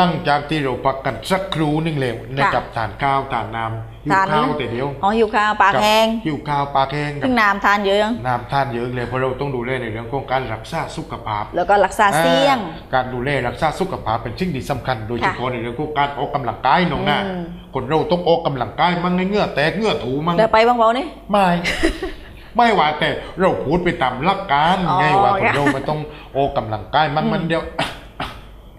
หลังจากที่เราพักกันสักครู่หนึงแล้วนะครับทานข้าวทานน้ำหิวทานข้าวแต่เดียวอ๋อหิวข้าวปากแห้งหิวข้าวปลาแห้งกัซึ่บงน้ำทานเยอะยังน้ำทานเยอะเลยเพราะเราต้องดูแลในเรื่องของการรักษาสุขภาพ แล้วก็รักษาเสี่ยงอ่าการดูแลรักษาสุขภาพเป็นสิ่งที่สำคัญ โดยเฉค่ะพาะในเรื่องของการออกกำลังกายน้องนะอืมคนเราต้องออกกำลังกายมั่งให้เหงื่อแตกเหงื่อถูมั่งเดี๋ยวไปบ้างเปล่านี่ไม่ไม่ว่าแต่เราพูดไปตามหลักการอ๋อไงว่าคนค่ะเรามันต้องออกกำลังกายมั่งมันเดียว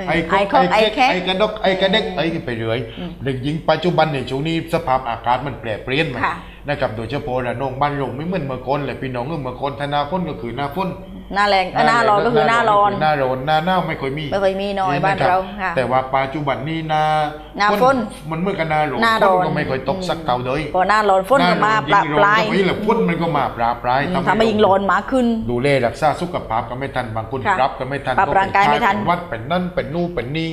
ไอ้คอกไอ้แค่ไอ้กระดกไอ้กระเด็กไอ้ไปเรื่อยเด็กหญิงปัจจุบันในช่วงนี้สภาพอากาศมันแปรเปลี่ยนมาค่ะนะครับโดยเฉพาะระนองบ้านเราไม่เหมือนเมื่อก่อนเลยพี่น้องเออเมื่อก่อนถ้าหนาฝนก็คือหน้าฝน หน้าแรงเอ้ยหน้าร้อนก็คือหน้าร้อน หน้าร้อนหน้าหนาวไม่ค่อยมีไม่ค่อยมีน้อยบ้านะคบเราค่ะแต่ว่าปัจจุบันนี้หน้าหน้าฝนมันเหมื่อนกับหน้าร้อนหน้าฝร้นอนก็ไม่ค่อยตกสักเท่าเลยพอหน้าร้อนฝนก็มาปลาปลายหน้ร้อนก็ไม่แหละฝนมันก็มาปลาปลายทำให้ยิงร้อนมากขึ้น ดูแลรักษาสุขภาพก็ไม่ทันบางคนค่ะรับก็ไม่ทันปรับร่างกายไม่ทันเป็นวัดเป็นนั่นเป็นนู่นเป็นนี่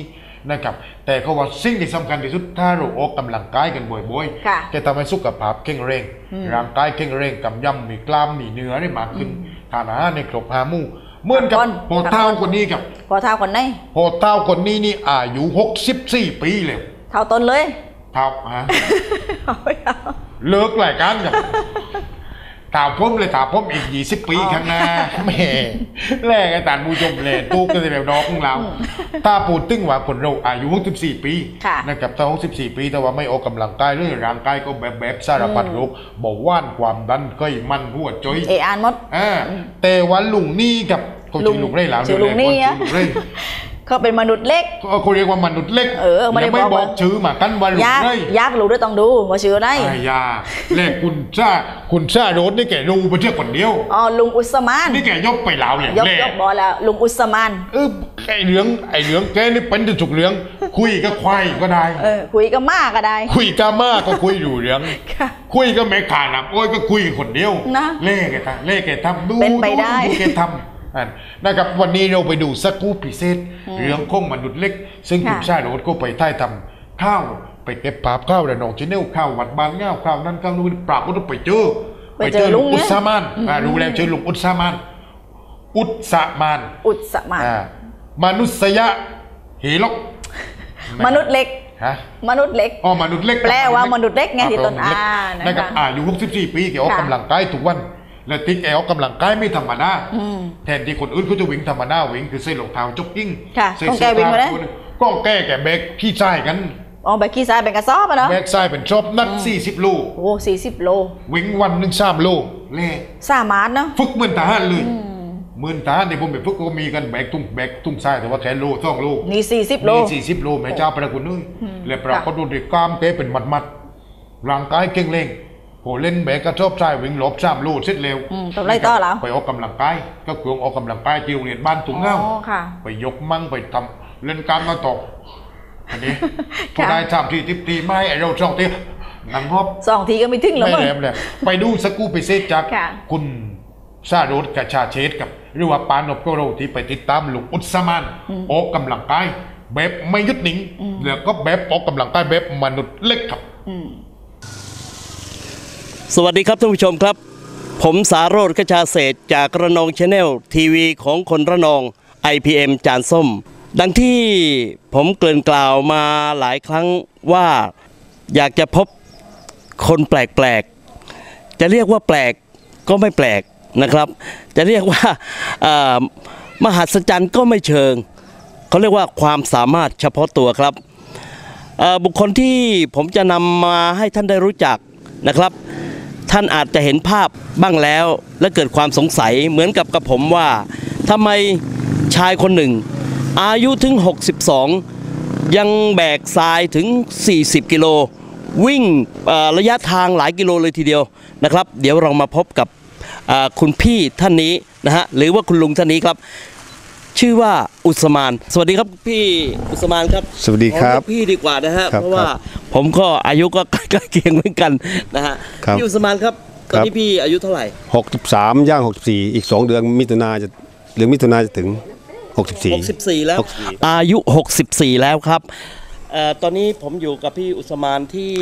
นะครับแต่เขาว่าสิ่งที่สำคัญที่สุดถ้าเราออกกำลังกายกันบ่อยค่ะๆจะทำให้สุขภาพแข็งแรงร่างกายแข็งแรงกำยำมีกล้ามมีเนื้อได้มากขึ้น ทานอาหารในครบห้าหมู่เหมือนกับพักผ่อนพอเท่าคนนี้ครับพอเท่าคนไหนพอเท่าคนนี้นี่อายุ64ปีเลยเท่าต้นเลยเท่าฮะเอาไม่เอาเลิกรายการกับ ถามผมเลยถามผมอีก20ปีข้างหน้าแหม่แรกอาจารย์ผู้ชมเลยตู้ก็จะแบบน้องของเราถ้าพูดตึงว่าคนเราอายุ64 ปีค่ะนะครับถ้า64 ปีแต่ว่าไม่ออกกำลังกายเรื่องร่างกายก็แบบแบบสารพัดโรคเบาหวานความดันไขมันหัวใจเอออ่านหมดอ่าแต่ว่าลุงนี่กับเขาลุชื่งอลุงได้แล้วชื่อลุงนี่เดี๋ยวอะชื่อลุงได้ เขาเป็นมนุษย์เล็กเขาเรียกว่ามนุษย์เล็กเออไม่ได้แล้วไม่บอกบว่าอกชื่อมากันว่าลุงยากได้ยากรู้ด้วยต้องดูว่าชื่ออะไรอายาแลกคุณซ่าคุณซ่าโรดนี่แกรู้ไปเชื่อคนเดียวอ๋อลุงอุสมานนี่แกยกไปลาวเลยยกแลยกบอแล้วลุงอุสมานเออไอเหลืองไอเหลืองแกนี่เป็นจะถูกเหลือง คุยกับควายก็ได้เออคุยกับมากก็ได้ คุยกับมาก็คุยอยู่เหลืองค่ะคุยกับแม่ขานับโอ้ยก็คุยคนเดียวนะเล่แกทำเล่แกทำดูเป็นไปได้ดูแกทำอะ นะครับวันนี้เราไปดูสกู๊ปพิเศษ เรื่องของมนุษย์เล็ก ซึ่งค่ะคุณชาโรดก็ไปท่ายทำข้าวไปเก็บภาพข้าวระนองชแนลข้าววัดบานเงาข้าวนั่นข้าวนู้นปราบก็ต้องไปเจอไปเจอลุงเนี่ยอุตสามานอ่ารู้แล้วชื่อลุงอุตสามาน อุตสามาน อุสมานอ่ามนุษยะเหลกมนุษย์เล็กฮะมนุษย์เล็กอ๋อมนุษย์เล็กแปลว่ามนุษย์เล็กไงที่ต้นมษย์เล็กอ่านะคะนะครับอายุ64ปีแกออกค่ะกำลังกายทุกวัน และติ๊กแกออกกำลังกายไม่ธรรมดาอืมแทนที่คนอื่นเขาจะวิ่งธรรมดาวิ่งคือใส่รองเท้าจ็อกกิ้งค่ะใส่ต้องแกวิ่งมาได้เสื้อผ้ก็แก้แกแบกขี้ทรายกันอ๋อแบบขี้ซ้ายเป็นกระสอบอะเนาะแบกทรายเป็นชอบนัก40โลโอ้สี่สิบโล วิ่งวันหนึ่งสามโลเล่สามารถเนาะฝึกเหมือนทหารเลยเหมือนทหารในผมไปฝึกก็มีกันแบกตุ้งแบกตุ้งทรายแต่ว่าแค่โลสองโลนี่สี่สิบโลมีสี่สิบโลแม่เจ้าประคุณนุ้ยและปรากฏดูดิกล้ามเตะเป็นมัดมัดๆร่างกายเก่งเร่ง โหเล่นแบกกระชอบชายวิ่งหลบสามโลเสร็จเร็วอืมทำไรต่อแล้วไปออกกำลังกายก็คือออกกำลังกายที่โรงเรียนบ้านถุงเงาอ๋อค่ะไปยกมั่งไปทำเล่นกล้ามมาตกอันนี้พอค่ะได้สามทีทิปทีไม่ให้ไอ้เราสองทีหนังฮอบสองทีก็ไม่ถึงแล้วไม่มั้งแหลมเลยไปดูสกูปไปเซตจากค่ะคุณซาโรดกับชาเชตกับหรือว่าปานบโกโรที่ไปติดตามลุงอุตสมานออกกำลังกายแบบไม่หยุดนิ่งแล้วก็แบบออกกำลังกายแบบมนุษย์เล็กครับ สวัสดีครับท่านผู้ชมครับ ผมสาโรธขชาเศษจากระนองชาแนลทีวีของคนระนอง IPM จานส้ม ดังที่ผมเกริ่นกล่าวมาหลายครั้งว่าอยากจะพบคนแปลกๆ จะเรียกว่าแปลกก็ไม่แปลกนะครับ จะเรียกว่ามหัศจรรย์ก็ไม่เชิง เขาเรียกว่าความสามารถเฉพาะตัวครับ บุคคลที่ผมจะนำมาให้ท่านได้รู้จักนะครับ ท่านอาจจะเห็นภาพบ้างแล้ว และเกิดความสงสัยเหมือนกับกับผมว่าทำไมชายคนหนึ่ง อายุถึง 62 ยังแบกทรายถึง 40 กิโล วิ่งระยะทางหลายกิโลเลยทีเดียวนะครับ เดี๋ยวเรามาพบกับคุณพี่ท่านนี้นะฮะหรือว่าคุณลุงท่านนี้ครับ ชื่อว่าอุสมาน สวัสดีครับพี่อุสมานครับสวัสดีครับ ขอเยกพี่ดีกว่านะฮะครับเพราะว่าครับผมก็อายุก็ใกล้เคียงเหมือนกันนะฮะครับพี่อุสมานครับตอนนี้พี่อายุเท่าไหร่63ย่าง64 อีก 2 เดือนมิถุนาจะหรือมิถุนาจะถึง 64 64 แล้ว64อายุ 64 แล้วครับเอ่อตอนนี้ผมอยู่กับพี่อุสมานที่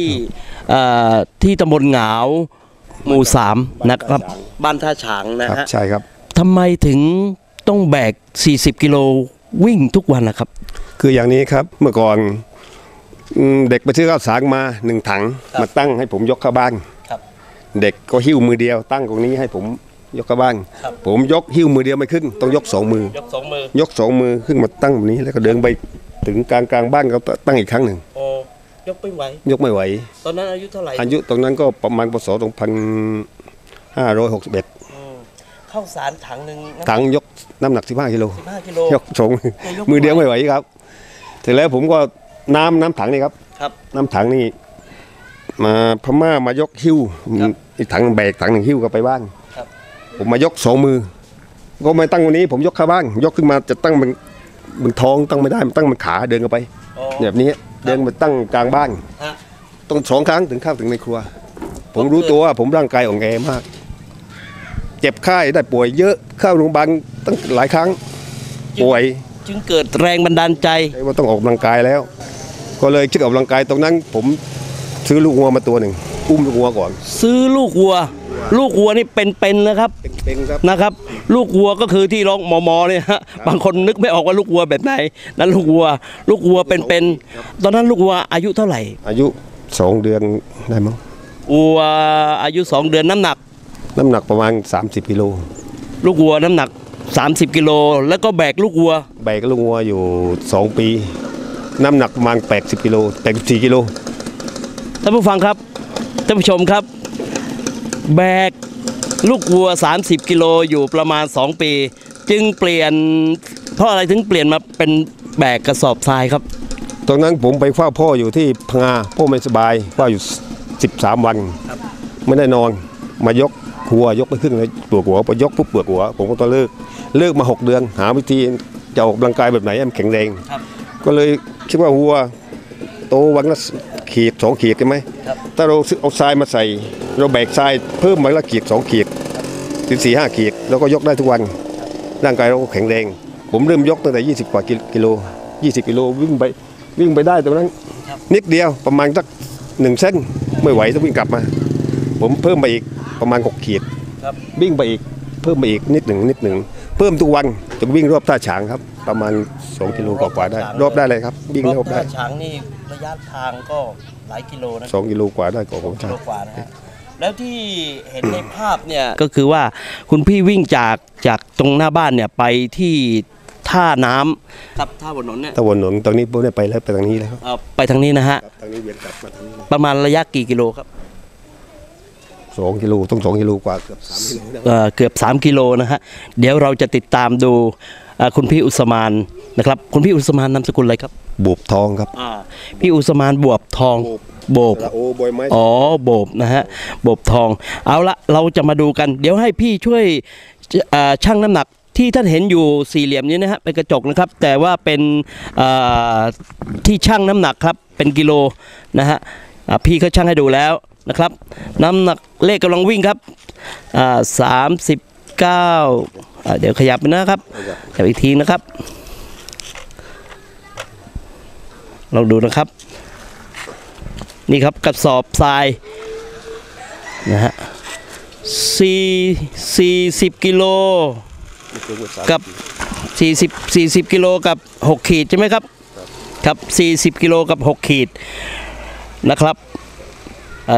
เอ่อที่ตำบลหงาวหมู่สามนะครับบ้านท่าฉางนะครับฮะใช่ครับ ทำไมถึง ต้องแบก 40 กิโลวิ่งทุกวันนะครับ คืออย่างนี้ครับเมื่อก่อนอืมเด็กไปซื้อข้าวสารมาหนึ่งถังครับมาตั้งให้ผมยกเข้าบ้านครับเด็กก็หิ้วมือเดียว ตั้งตรงนี้ให้ผมยกเข้าบ้านครับผมยกหิ้วมือเดียวไม่ขึ้น ต้องยกสองมือ ยกสองมือยกสองมือขึ้นมาตั้งแบบนี้แล้วก็เดินไปถึงกลางกลางบ้านก็ตั้งอีกครั้งหนึ่งโอ้ยกไม่ไหว ยกไม่ไหว ตอนนั้นอายุเท่าไหร่อายุตรงนั้นก็ประมาณปศสองพันห้าร้อยหกสิบเอ็ดอืม ข้าวสารถังหนึ่งน้ำถังยกน้ำหนักสิบห้ากิโลสิบห้ากิโลยกสองมือแต่ยกมือเดียวไม่ไหวครับเสร็จแล้วผมก็น้ำน้ำถังนี่ครับครับ น้ำถังนี่มาพม่ามายกหิ้วครับอีกถังแบกถังหนึ่งหิ้วก็ไปบ้านครับผมมายกสองมือ ก็ไม่ตั้งวันนี้ ผมยกเข้าบ้านยกขึ้นมาจะตั้งมันมันท้องตั้งไม่ได้มันตั้งมันขาเดินกันไปโอ้แบบนี้เดินมาตั้งกลางบ้านฮะต้องสองครั้งถึงเข้าถึงในครัว ผมรู้ตัวว่าผมร่างกายอ่อนแอมาก เจ็บไข้ได้ป่วยเยอะเข้าโรงพยาบาลตั้งหลายครั้งป่วยจึงเกิดแรงบันดาลใจว่าต้องออกกำลังกายแล้ว ก็เลยคิดออกกำลังกายตรงนั้น ผมซื้อลูกงัวมาตัวหนึ่งอุ้มลูกงัวก่อน ซื้อลูกวัว ลูกวัวนี่เป็นๆนะครับเป็นๆครับนะครับ ลูกวัวก็คือที่ร้องมอมอเนี่ยฮะบางคนนึกไม่ออกว่าลูกวัวแบบไหนนั่นลูกวัว ลูกวัวเป็นๆตอนนั้นลูกวัวอายุเท่าไหร่ อายุสองเดือนได้มั้งวัวอายุ2เดือนน้ำหนัก น้ำหนักประมาณ 30กิโลลูกวัวน้ำหนัก 30 กิโลแล้วก็แบกลูกวัว แบกลูกงัวอยู่ 2 ปี น้ำหนักประมาณ 80กิโล84กิโลท่านผู้ฟังครับท่านผู้ชมครับ แบกลูกวัว 30 กิโลอยู่ประมาณ 2 ปี จึงเปลี่ยนเพราะอะไรถึงเปลี่ยนมาเป็นแบกกระสอบทรายครับ ตอนนั้นผมไปเฝ้าพ่ออยู่ที่พังงาพ่อไม่สบายเฝ้าอยู่ 13 วัน ไม่ได้นอนมายก หัวยกไปขึ้นเลยปวดหัวพอยกปุ๊บปวดหัว ผมก็ต้องเลิกเลิกมา 6 เดือน หาวิธีจะออกกำลังกายแบบไหนให้มันแข็งแรงครับก็เลยคิดว่าวัวโตวันละขีดสองขีดใช่ไหมครับถ้าเราซื้อเอาทรายมาใส่ เราแบกทรายเพิ่มวันละขีดสองขีดถึงสี่ห้าขีดแล้วก็ยกได้ทุกวัน ร่างกายเราก็แข็งแรง ผมเริ่มยกตั้งแต่ 20 กว่ากิโล 20 กิโลวิ่งไปวิ่งไปได้ตรงนั้น นิดเดียวประมาณสักหนึ่งเส้นไม่ไหวต้องวิ่งกลับมา ผมเพิ่มไปอีก ประมาณ 6 ขีดครับ วิ่งไปอีกเพิ่มไปอีกนิดหนึ่งนิดหนึ่งเพิ่มทุกวันจะวิ่งรอบท่าฉางครับ ประมาณ 2 กิโลกว่าๆได้ รอบได้เลยครับ วิ่งรอบได้ช้างนี่ระยะทางก็หลายกิโลนะ2กิโลกว่าได้กว่าผมกิโลกว่านะฮะแล้วที่เห็นในภาพเนี่ยก็คือว่าคุณพี่วิ่งจากจากตรงหน้าบ้านเนี่ยไปที่ท่าน้ำครับท่าบนนนเนี่ยตะวันหนุนตรงนี้ผมได้ไปแล้วไปทางนี้แล้วครับเอ่อไปทางนี้นะฮะ ทางนี้เวียนกลับมาทางนี้ ประมาณระยะกี่กิโลครับ สองกิโลต้องสองกิโลกว่าเกือบสามกิโลได้เอ่อเกือบ 3 กิโลนะฮะเดี๋ยวเราจะติดตามดูเอ่อคุณพี่อุสมานนะครับคุณพี่อุสมานนามสกุลอะไรครับบุบทองครับ อ่าพี่อุสมานบวบทองโบกโอ้บอยไม้อ๋อโบบนะฮะโบบทอง เอาละเราจะมาดูกัน เดี๋ยวให้พี่ช่วยเอ่อชั่งน้ำหนักที่ท่านเห็นอยู่สี่เหลี่ยมนี้นะฮะเป็นกระจกนะครับ แต่ว่าเป็นเอ่อที่ชั่งน้ำหนักครับเป็นกิโลนะฮะอ่าพี่เขาชั่งให้ดูแล้ว นะครับน้ำหนักเลขกำลังวิ่งครับสามสิบเก้าเดี๋ยวขยับไปนะครับขยับอีกทีนะครับลองดูนะครับ นี่ครับกระสอบทรายนะฮะสี่สี่สิบกิโลกับสี่สิบสี่สิบกิโลกับหกขีดใช่ไหมครับ ครับสี่สิบกิโลกับหกขีดนะครับ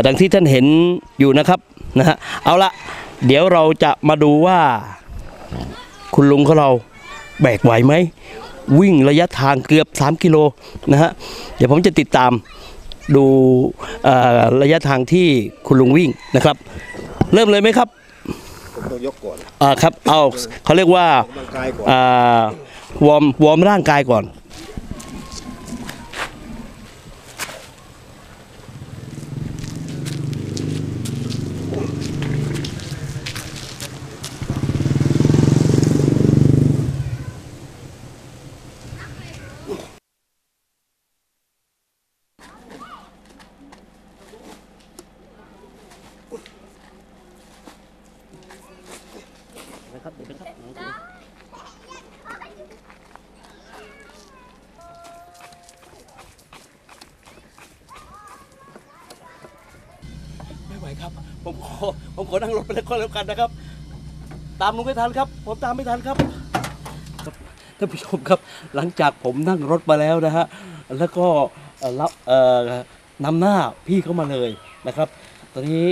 ดังที่ท่านเห็นอยู่นะครับนะฮะเอาละเดี๋ยวเราจะมาดูว่า คุณลุงของเราแบกไหวไหม วิ่งระยะทางเกือบ 3 กิโลนะฮะเดี๋ยวผมจะติดตามดูเอ่อระยะทางที่คุณลุงวิ่งนะครับ เริ่มเลยไหมครับผมต้องยกก่อนอ่าครับเอาเขาเรียกว่าออกกำลังกายก่อนอ่าวอร์มวอร์มร่างกายก่อน ไม่ไหวครับ ผมขอผมขอนั่งรถไปเลยก็แล้วกันนะครับ ตามลุงไม่ทันครับ ผมตามไม่ทันครับท่านผู้ชมครับ หลังจากผมนั่งรถมาแล้วนะฮะแล้วก็รับนำหน้าพี่เข้ามาเลยนะครับ ตอนนี้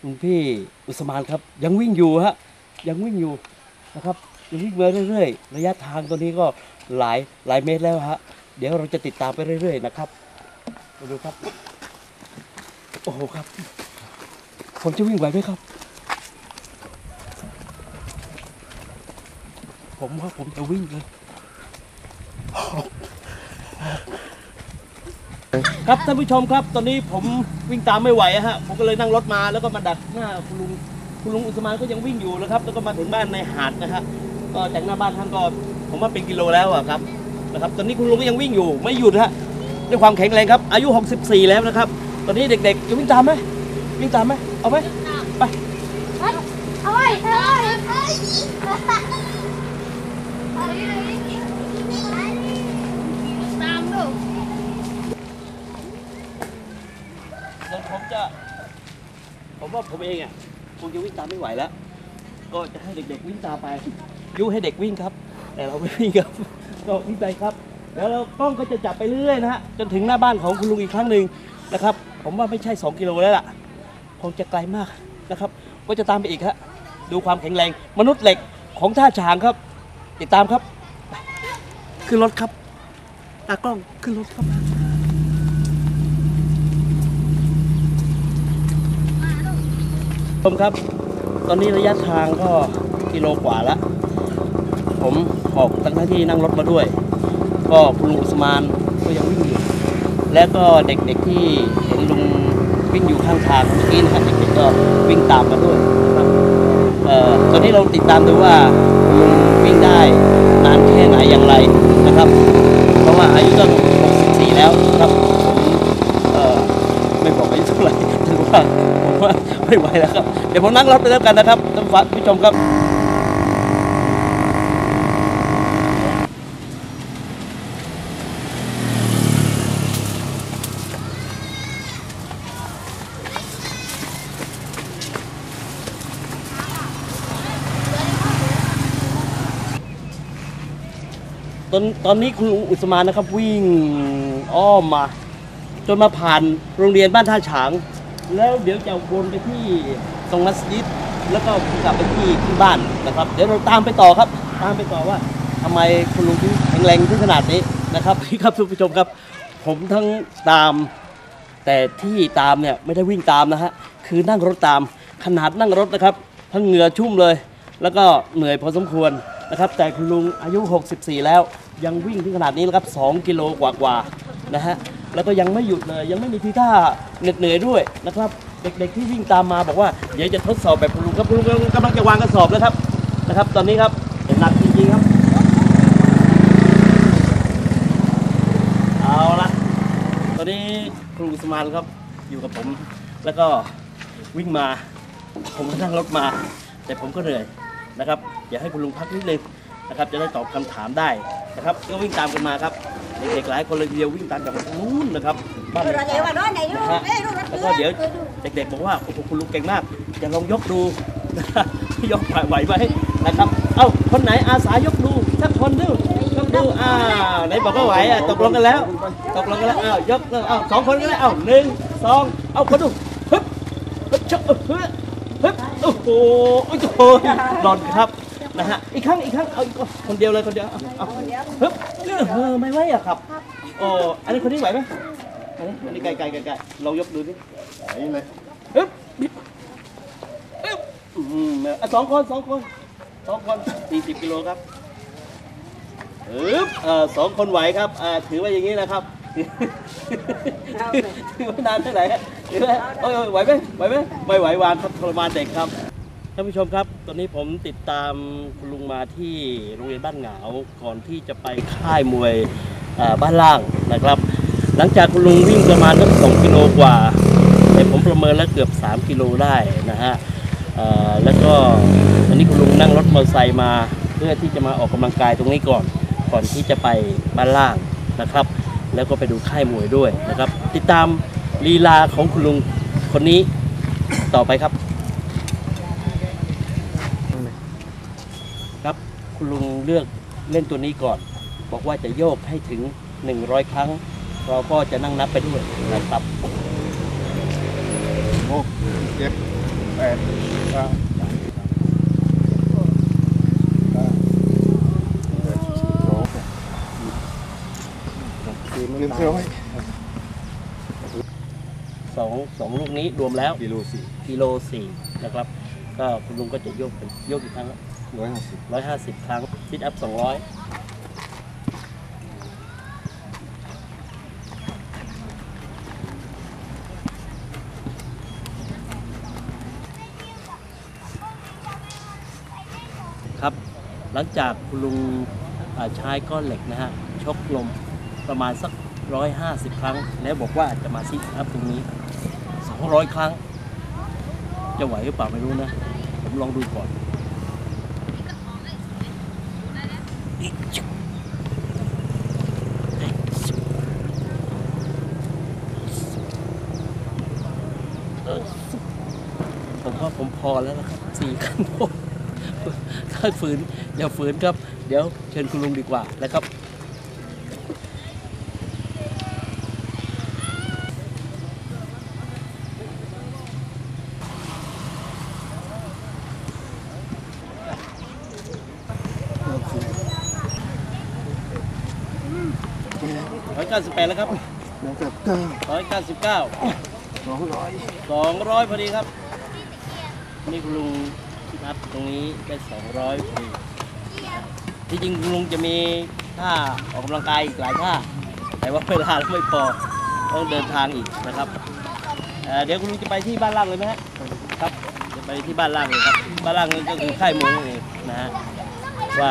คุณพี่อุสมานครับ ยังวิ่งอยู่ฮะยังวิ่งอยู่นะครับยังวิ่งมาเรื่อยๆ ระยะทางตัวนี้ก็หลายหลายเมตรแล้วฮะเดี๋ยวเราจะติดตามไปเรื่อย ๆ นะครับมาดูครับ โอ้โหครับ ผมจะวิ่งไหวไหมครับ ผมว่าผมจะวิ่งเลยครับท่านผู้ชมครับตอนนี้ผมวิ่งตามไม่ไหวฮะผมก็เลยนั่งรถมาแล้วก็มาดักหน้าคุณลุงคุณลุงอุสมานก็ยังวิ่งอยู่นะครับ แล้วก็มาถึงบ้านในหาดนะฮะก็จากหน้าบ้านท่านก็ผมว่าเป็นกิโลแล้วอะครับนะครับ ตอนนี้คุณลุงก็ยังวิ่งอยู่ไม่หยุดฮะด้วยความแข็งแรงครับ อายุ 64 แล้วนะครับ ตอนนี้เด็กๆจะวิ่งตามไหมวิ่งตามไหมเอาไหมไปเอาไว้เอาไว้ ตามดูเดี๋ยวผมจะ ผมว่าผมเองอะคงจะวิ่งตามไม่ไหวแล้ว ก็จะให้เด็กๆวิ่งตามไปยุให้เด็กวิ่งครับ แต่เราไม่วิ่งครับก็วิ่งไปครับ แล้วเรากล้องก็จะจับไปเรื่อยๆนะฮะจนถึงหน้าบ้านของคุณลุงอีกครั้งหนึ่งนะครับ ผมว่าไม่ใช่ 2 กิโลแล้วล่ะ คงจะไกลมากนะครับ ก็จะตามไปอีกฮะดูความแข็งแรงมนุษย์เหล็กของท่าฉางครับ ติดตามครับ ขึ้นรถครับ ตากล้องขึ้นรถครับชมครับ ตอนนี้ระยะทางก็กิโลกว่าละ ผมออกทั้งที่นั่งรถมาด้วย ก็คุณลุงอุสมานก็ยังวิ่งอยู่ แล้วก็เด็กๆที่เห็นลุงวิ่งอยู่ข้างทางเมื่อกี้นะครับเด็กๆก็วิ่งตามมาด้วยนะครับเอ่อตอนนี้เราติดตามดูว่าลุง วิ่งได้นานแค่ไหนอย่างไรนะครับ เพราะว่าอายุก็64 แล้วครับผมไม่บอกอายุเท่าไหร่ถือว่าผมว่าไม่ไหวแล้วครับ เดี๋ยวผมนั่งรถไปแล้วกันนะครับท่านผู้ชมครับ ตอนตอนนี้คุณลุงอุสมานนะครับ วิ่งอ้อมมา จนมาผ่านโรงเรียนบ้านท่าฉาง แล้วเดี๋ยวจะวนไปที่ตรงมัสยิดแล้วก็กลับไปที่ที่บ้านนะครับ เดี๋ยวเราตามไปต่อครับ ตามไปต่อว่าทำไมคุณลุงถึงแข็งแรงถึงขนาดนี้นะครับนี่ครับท่านผู้ชมครับ ผมทั้งตาม แต่ที่ตามเนี่ยไม่ได้วิ่งตามนะฮะคือนั่งรถตามขนาดนั่งรถนะครับ ทั้งเหงื่อชุ่มเลย แล้วก็เหนื่อยพอสมควรนะครับ แต่คุณลุงอายุ 64 แล้ว ยังวิ่งถึงขนาดนี้นะครับ 2 กิโลกว่าๆนะฮะแล้วก็ยังไม่หยุดเลย ยังไม่มีทีท่าเหน็ดเหนื่อยด้วยนะครับ เด็กๆที่วิ่งตามมาบอกว่าเดี๋ยวจะทดสอบแบบคุณลุงครับคุณลุงกำลังจะวางกระสอบแล้วครับนะครับ ตอนนี้ครับหนักจริงๆครับ เอาละตอนนี้ครูสมานครับอยู่กับผม แล้วก็วิ่งมา ผมก็นั่งรถมา แต่ผมก็เหนื่อยนะครับอยากให้คุณลุงพักนิดนึง นะครับจะได้ตอบคำถามได้นะครับก็วิ่งตามกันมาครับเด็กๆหลายคนเลยทีเดียววิ่งตามจากทางนู้นนะครับบ้านนะฮะแล้วก็เดี๋ยวเด็กๆบอกว่าโอ้โหคุณลุงเก่งมากจะลองยกดูนะครับยกไหวไหมนะครับเอ้าคนไหนอาสายกดูสักคนดูยกดูอ้าวไหนบอกว่าไหวอะตกลงกันแล้วตกลงกันแล้วอ้าวยกเลยอ้าวสองคนก็ได้อ้าวหนึ่งสองเอาคนดูฮึบฮึบชกฮึบฮึบโอ้โหโอ้โหหล่อนครับ นะฮะอีกครั้งอีกครั้งเอาอีกคนเดียวเลยคนเดียวเอาเอาฮึบเออไม่ไหวอะครับโอ้อันนี้คนนี้ไหวไหมอันนี้อันนี้ไกลไกลไกลไกลเรายกดูดิไหวเลยฮึบฮึบฮึบอืมอะสองคนสองคนสองคนสี่สิบกิโลครับอึ๊บเอ่อสองคนไหวครับอ่าถือไว้อย่างนี้นะครับถือไว้นานเท่าไหร่ถือไว้โอ้ยโอ้ยไหวไหมไหวไหมไม่ไหววางครับทรมานเด็กครับ ท่านผู้ชมครับ ตอนนี้ผมติดตามคุณลุงมาที่โรงเรียนบ้านเหงาก่อนที่จะไปค่ายมวยบ้านล่างนะครับ หลังจากคุณลุงวิ่งประมาณสักสองกิโลกว่าแต่ผมประเมินแล้วเกือบ 3 กิโลได้นะฮะแล้วก็อันนี้คุณลุงนั่งรถมอเตอร์ไซค์มา เพื่อที่จะมาออกกำลังกายตรงนี้ก่อน ก่อนที่จะไปบ้านล่างนะครับ แล้วก็ไปดูค่ายมวยด้วยนะครับ ติดตามลีลาของคุณลุงคนนี้ต่อไปครับ คุณลุงเลือกเล่นตัวนี้ก่อน บอกว่าจะโยกให้ถึง 100 ครั้ง เราก็จะนั่งนับไปด้วยนะครับหกเจ็ดแปดเก้าสี่หนึ่งร้อยสองสองลูกนี้รวมแล้วกิโลสี่กิโลสี่นะครับ ก็คุณลุงก็จะโยกเป็นโยกอีกครั้ง ร้อยห้าสิบร้อยห้าสิบครั้งซิทอัพสองร้อยครับ หลังจากคุณลุงอ่าใช้ก้อนเหล็กนะฮะ ชกลมประมาณสักร้อยห้าสิบครั้ง แล้วบอกว่าจะมาซิทอัพตรงนี้สองร้อยครั้ง จะไหวหรือเปล่าไม่รู้นะ ผมลองดูก่อน ผมว่าผม พอแล้วนะครับสี่ขั้นพอถ้าฝืนอย่าฝืนครับ เดี๋ยวเชิญคุณลุงดีกว่านะครับร้อยเก้าสิบแปดแล้วครับแล้วก็เก้าร้อยเก้าสิบเก้าสองร้อยสองร้อยพอดีครับ นี่คุณลุงนับตรงนี้ได้สองร้อยพอดีที่จริงคุณลุงจะมีท่าออกกำลังกายอีกหลายท่า แต่ว่าเวลาไม่พอต้องเดินทางอีกนะครับเอ่อเดี๋ยวคุณลุงจะไปที่บ้านล่างเลยไหมฮะครับจะไปที่บ้านล่างเลยครับบ้านล่างนี่ก็คือค่ายมวยนั่นเองนะฮะว่า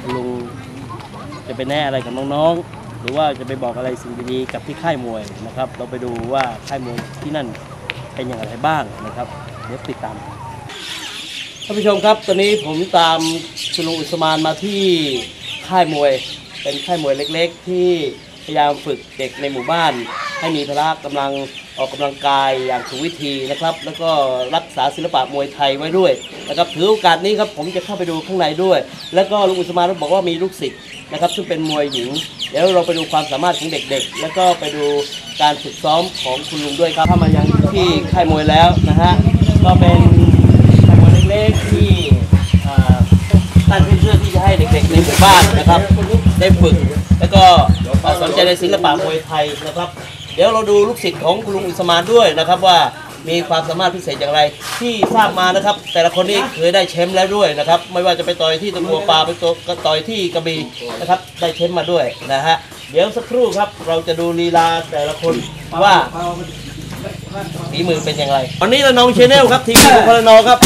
คุณลุงจะไปแน่อะไรกับน้องๆ หรือว่าจะไปบอกอะไรสิ่งดีๆกับที่ค่ายมวยนะครับ เราไปดูว่าค่ายมวยที่นั่นเป็นอย่างไรบ้างนะครับ ดี๋ยวติดตามท่านผู้ชมครับ ตอนนี้ผมตามคุณลุงอุสมานมาที่ค่ายมวย เป็นค่ายมวยเล็ก ๆ ที่พยายามฝึกเด็กในหมู่บ้าน ให้มีพละกำลังออกกำลังกายอย่างถูกวิธีนะครับ แล้วก็รักษาศิลปะมวยไทยไว้ด้วยนะครับถือโอกาสนี้ครับผมจะเข้าไปดูข้างในด้วย แล้วก็ลุงอุสมานบอกว่ามีลูกศิษย์นะครับซึ่งเป็นมวยหญิง เดี๋ยวเราไปดูความสามารถของเด็กๆ แล้วก็ไปดูการฝึกซ้อมของคุณลุงด้วยครับเข้ามายังที่ค่ายมวยแล้วนะฮะ ก็เป็นค่ายมเล็กๆที่ตั้งขึ้นเพื่อที่จะให้เด็กๆในหมู่บ้านนะครับ ได้ฝึก แล้วก็สนใจในศิลปะมวยไทยนะครับ เดี๋ยวเราดูลูกศิษย์ของคุณลุงอิสมานด้วยนะครับว่ามีความสามารถพิเศษอย่างไร ที่ทราบมานะครับ แต่ละคนนี้เคยได้แชมป์แล้วด้วยนะครับ ไม่ว่าจะไปต่อยที่ตะกัวปลาไปต่อยที่กระบี่นะครับ ได้แชมป์มาด้วยนะฮะเดี๋ยวสักครู่ครับเราจะดูลีลาแต่ละคนว่า ฝีมือเป็นอย่างไร วันนี้เรานองชแนลครับทีมของพลนองครับ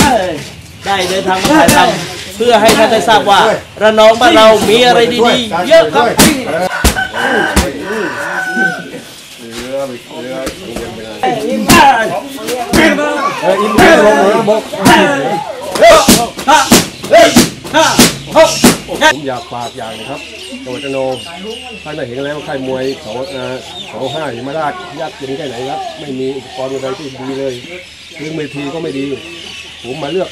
ได้เดินทางมาถ่ายทำเพื่อให้ท่านได้ทราบว่าระนองบ้านเรามีอะไรดีๆเยอะครับ ผมอยากฝากอย่างนะครับจังหวัดระนองท่านได้เห็นแล้วค่ายมวยสองเอ่อสองห้าหิมราชยากเย็นแค่ไหนครับ ไม่มีอุปกรณ์อะไรที่ดีเลยเรื่องเวทีก็ไม่ดี ผมมาเลือก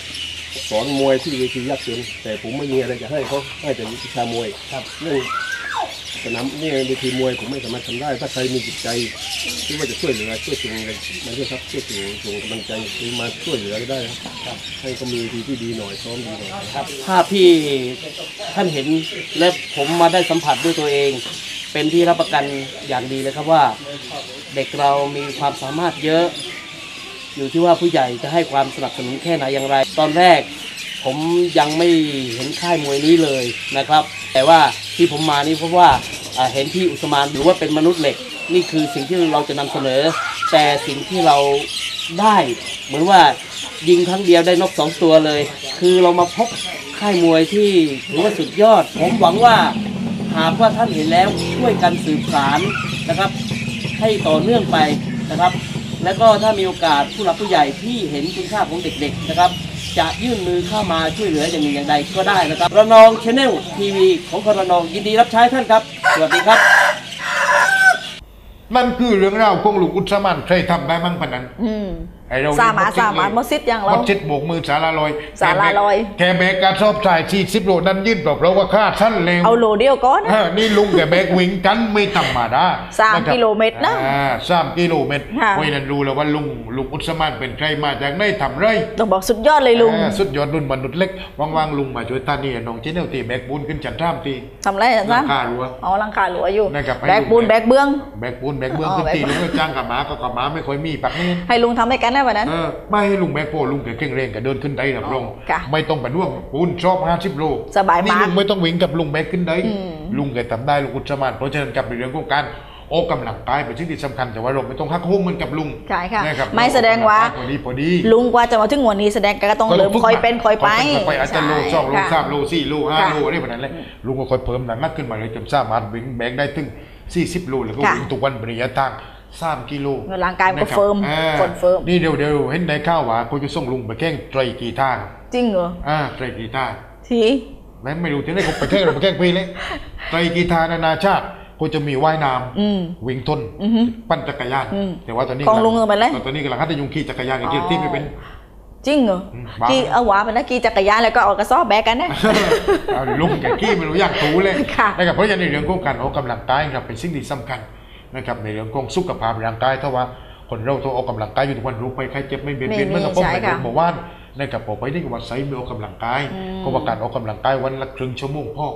สอนมวยที่เวทียากเย็นแต่ผมไม่มีอะไรจะให้เขาให้แต่วิชามวยครับเรื่อง สนามนี่เวทีมวยผมไม่สามารถทำได้ ถ้าใครมีจิตใจที่ว่าจะช่วยเหลือช่วยจุงเลยมาด้วยครับช่วยจุงจุงกำลังใจมาช่วยเหลือก็ได้ครับให้เขามีทีที่ดีหน่อยซ้อมดีหน่อยครับภาพที่ท่านเห็นและผมมาได้สัมผัสด้วยตัวเอง เป็นที่รับประกันอย่างดีเลยครับว่า เด็กเรามีความสามารถเยอะ อยู่ที่ว่าผู้ใหญ่จะให้ความสนับสนุนแค่ไหนอย่างไร ตอนแรกผมยังไม่เห็นค่ายมวยนี้เลยนะครับ แต่ว่าที่ผมมานี่เพราะว่าเห็นที่อุสมานหรือว่าเป็นมนุษย์เหล็ก นี่คือสิ่งที่เราจะนำเสนอ แต่สิ่งที่เราได้เหมือนว่ายิงครั้งเดียวได้นกสองตัวเลย คือเรามาพบค่ายมวยที่ถือว่าสุดยอด ผมหวังว่าหากว่าท่านเห็นแล้วช่วยกันสืบสารนะครับ ให้ต่อเนื่องไปนะครับ แล้วก็ถ้ามีโอกาสผู้หลักผู้ใหญ่ที่เห็นคุณค่าของเด็กๆนะครับ จะยื่นมือเข้ามาช่วยเหลืออย่างหนึ่งอย่างใดก็ได้นะครับระนองชาแนลทีวีของคนระนองยินดีรับใช้ท่านครับ สวัสดีครับ นั่นคือเรื่องราวของลุงอุตสมันเคยทำได้มั่งพนันอืม ไอ้เราสามารถนี่สามารถหมดสิทธิ์อย่างเราหมดสิทธิ์โบกมือสาราลอยสาราลอยแกแบกการชอบจ่ายสี่สิบโลนั้นยื่นเปล่าเพราะว่าค่าชั้นเร็วเอาโลเดียวก่อนนะฮะนี่ลุงแกแบกวิ่งกันไม่ธรรมดาสามนะครับกิโลเมตรนะอ่าสามกิโลเมตรค่ะเพราะฉะนั้นรู้แล้วว่าลุงลุงอุสมานเป็นใครมาจากไหนทำไรต้องบอกสุดยอดเลยลุงอ่าสุดยอดรุ่นมนุษย์เล็กว่างๆลุงมาช่วยตานี่น้องเจเนลตีแบกปูนขึ้นชั้นท่ามตีทำไรอะหลัจ๊ะงคารั้วอ๋อหลังคาหลัวอยู่นะครับให้แบกปูนลุงแบกเบื้องแบกปูนแบกเบื้องอ๋อขึ้นตีแบกลุงก็จ้างกับหมาก็กับหมาไม่ค่อยมีปักนี้ให้ลุงทำให้กันได้วันนั้นเออไม่ให้ลุงแบกโปลุงแกเก่งเร่งแกเดินขึ้นได้รับรองค่ะไม่ต้องไปน่วงปูนชอบห้าสิบโลสบายมากนี่ลุงไม่ต้องวิ่งกับลุงแบกขึ้นได้อืมลุงแกทำได้ลุงอุตสมานเพราะฉะนั้นกลับในเรื่องของการออกกำลังกายเป็นสิ่งที่สำคัญแต่ว่าเราไม่ต้องหักโหมเหมือนกับลุงใช่ค่ะนะครับไม่แสดงว่าพอดีพอดีลุงกว่าจะมาถึงวันนี้แสดงก็ต้องเริ่มคอยเป็นคอยไปไปอาจจะโลสองโลใช่สามโลสี่โลห้าค่ะโลอะไรแบบนั้นเลยลุงก็ค่อยเพิ่มหนักนักขึ้นมาเลยจนสามารถวิ่งแบกได้ถึง40โลแล้วก็ค่ะวิ่งทุกวันเป็นระยะทาง 3กิโลร่างกายมันก็ะคบเฟิร์มอ่าคอนเฟิร์มนี่เดี๋ยวเดี๋ยวเห็นในข้าวว่าเขาจะส่งลุงไปแข่งไตรกีตาร์จริงเหรออ่าไตรกีตาร์ทีแม่งไม่รู้ที่ไหนเขาไปแข่งหรือไปแข่งปีเลยไตรกีตาร์นานาชาติเขาจะมีว่ายน้อืมำวิ่งทนอือฮึปั่นจักรยานอืมแต่ว่าตอนนี้ของลุงเอาไปเลยตอนนี้กำลังหัดจะยุงขี่จักรยานอย่างที่ที่ไม่เป็นจริงเหรออืมบ้ากี่เอาหวาไปนะกี่จักรยานแล้วก็เอากระสอบแบกกันนะเอาดิลุงแกขี้ไม่รู้อยากถูเลยค่ะนะครับเพราะฉะนั้นในเรื่องของการออกกำลังกายนะครับเป็นสิ่งที่สำคัญ นะครับในเรื่องของสุขภาพร่างกายถ้าว่าคนเราต้องออกกำลังกายอยู่ทุกวันรู้ไปใครเจ็บไม่เบียดเบียนไม่เมื่อกับผมใช่ไปค่ะเมื่อวานนะครับผมไปที่วัดไซมีออกกำลังกายก็ว่าการออกกำลังกายวันละครึ่งชั่วโมงพ่อ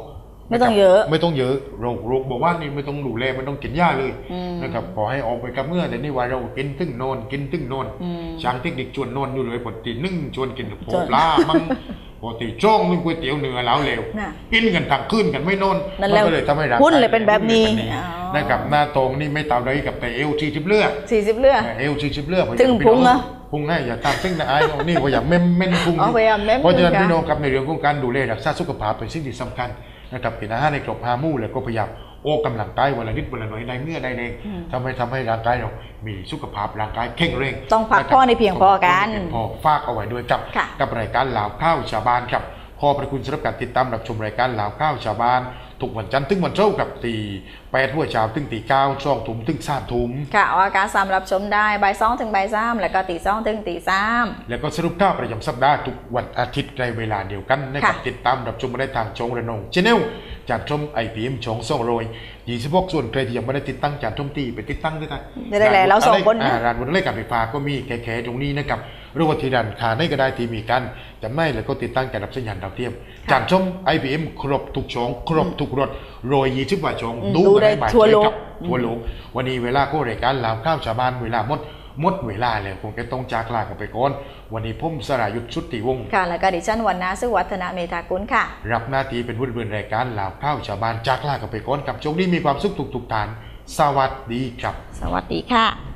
ไม่ต้องเยอะ ไม่ต้องเยอะโรคโรคบอกว่านี่ไม่ต้องดูแลไม่ต้องกินยาเลยอืมนะครับขอให้ออกไปกับเมื่อแต่นี่ว่าเรากินตึ้งนอนกินตึ้งนอนอืมช้างเทคนิคชวนนอนอยู่เลยปกตินึ่งชวนกินโผชวนปลามังปกติจ้องนึงก๋วยเตี๋ยวเนื้อแล้วเร็วน่ะกินกันทั้งคืนกันไม่นอนนั่นแหละมัก็เลยทำให้ร่างกายหุ้นเลยเป็นแบบนี้หุ้เลยเป็อ๋อ นะครับหน้าตรงนี่ไม่เต่าใดกับแต่เอวชีชิบเลือดสี่สิบเลือดเอวชีชิบเลือดถึงพุงเหรอพุงให้อย่าตามซึ่งนะไอ้เอานี่ว่าอย่าเม้มเม้นพุงอ๋อพยายามเม้มเพราะฉะนั้นพุงค่ะพี่น้องครับในเรื่องของการดูแลรักษาสุขภาพเป็นสิ่งที่สำคัญนะครับกินอาหารในกรอบฮาหมู่แล้วก็พยายามโอ้กำลังกายวันละนิดวันละหน่อยในเมื่อใดเองทำให้ทำให้ร่างกายเรา มีสุขภาพร่างกายแข็งแรงต้องพักผ่อนให้เพียงพอกันเพียงพอฝากเอาไว้ด้วยกับค่ะกับรายการลาวข้าวชาวบ้านครับขอพระคุณสำหรับการติดตามรับชมรายการลาวข้าวชาวบ้าน ทุกวันจันทร์ถึงวันเสาร์กับตีแปดหัวเช้าถึงตีเก้าช่องถุมถึงสามถุมค่ะออกอากาศสามรับชมได้บ่ายสองถึงบ่ายสามแล้วก็ตีสองถึงตีสามแล้วก็สรุปข่าวประจำสัปดาห์ทุกวันอาทิตย์ในเวลาเดียวกันนะครับค่ะติดตามรับชมได้ทางช่องระนองชแนล จากชมไอพีเอ็มช่องส่องโรยยี่สิบหกส่วนใครที่ยังไม่ได้ติดตั้งจากชมตีไปติดตั้งด้วยกันได้ได้แล้วเราสองคนนะอ่าร้านบนเล่การไฟฟ้าก็มีแค่ๆตรงนี้นะครับหรือว่าที่ร้านค้าในก็ได้ที่มีกันจำไม่แล้วก็ติดตั้งการรับสัญญาณดาวเทียมจากชม IPM ครบทุกช่องครบทุกรถโรยยี่สิบกว่าช่องอืมดูดูกันได้ให้บาดทั่วใจโลกกับทั่วโลกวันนี้เวลาก็รายการลาวข้าวชาวบ้านเวลาหมด หมดเวลาแล้วคงจะต้องจากลากันไปก่อน วันนี้ผมสรายุทธสุทธิวงศ์ค่ะ แล้วก็ดิฉันวันนาซึ่งวัฒนาเมธากุลค่ะ รับหน้าที่เป็นผู้ดำเนินรายการลาวข้าวชาวบ้านจากลากันไปก่อนกับช่วงนี้มีความสุขทุกๆทาน สวัสดีครับ สวัสดีค่ะ